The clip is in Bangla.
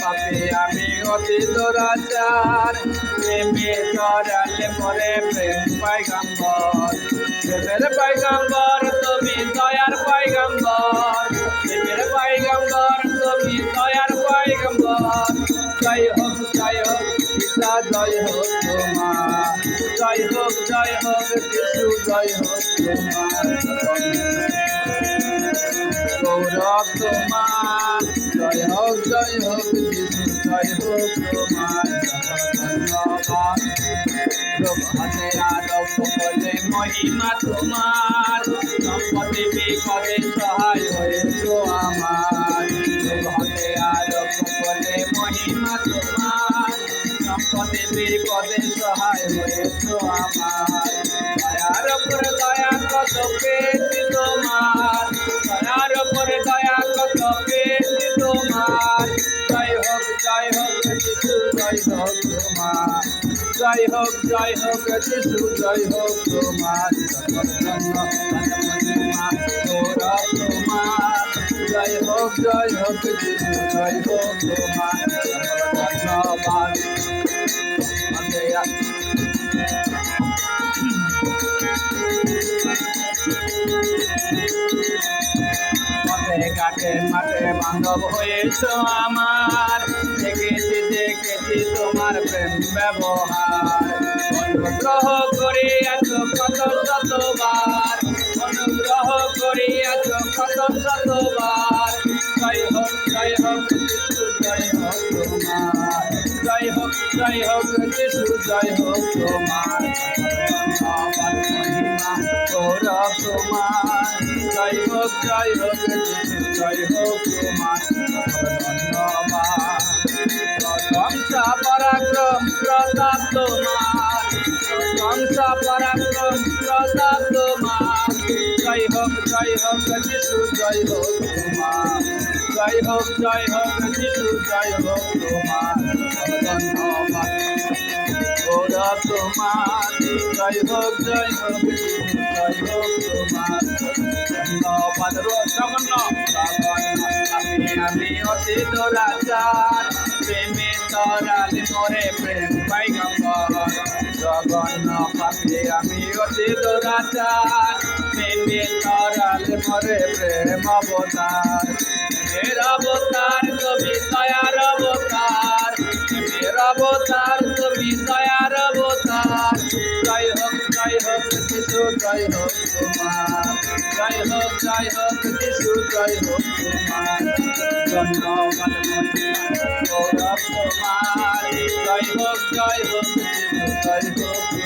পাপে আমি অতি দুরাচার প্রেমে জড়ালে পরে প্রেম পাইগাম্বর প্রেমের পাইগাম্বর তুমি দয়ার পাইগাম্বর প্রেমের পাইগাম্বর তুমি দয়ার পাইগাম্বর জয় হোক জয় হোক, পিতা, জয় হোক তোমার। জয় হোক জয় হোক যিশু জয় হোক তোমার। গৌরব তোমার। তোমার ধন্যবাদ প্রভাতে আরব বলে মহিমা তোমার সহায় হয়েছ আমার প্রভাতে আরব বলে মহিমা তোমার সম্পত্তি বিপদে সহায় হয়েছ আমার দয়ার দয়া কত জয় হোক তোমার জয় হোক জয় হোক যিশু জয় হোক তোমার তোমার জয় হোক জয় হোক যিশু জয় হোক তোমার ধন্যবাদ পথে ঘাটে মাঠে বান্ধব হয়েছ আমার। ব্যবহার অনুগ্রহ করিয়াছ কত শতবার অনুগ্রহ করিয়াছ কত শতবার জয় হোক জয় হোক জয় হোক তোমার জয় হোক জয় হোক যিশু জয় হোক তোমার গৌরব তোমার জয় হোক জয় হোক যিশু জয় হোক তোমার ধন্যবাদ তোমার প্রশংসা পরাক্রম প্রতাপ তোমার জয় হোক জয় হোক যিশু জয় হোক তোমার জয় হোক জয় হোক যিশু জয় হোক তোমার ধন্যবাদ গৌরব তোমার জয় হোক জয় হোক জয় হোক তোমার ধন্যবাদ জগন্ন আমি আমি অতি দোরাচার প্রেমে তরালে মরে প্রেম আমি অতি দোরাচার প্রেমে তরালে মরে প্রেম অবতার। মের অবতার তুমি দয়ার অবতার মের অবতার তুমি দয়ার অবতার। জয় হোক জয় হোক যিশু জয় হোক তোমার জয় হোক জয় হোক যিশু জয় হোক তোমার জয় হোক জয় হোক জয় হোক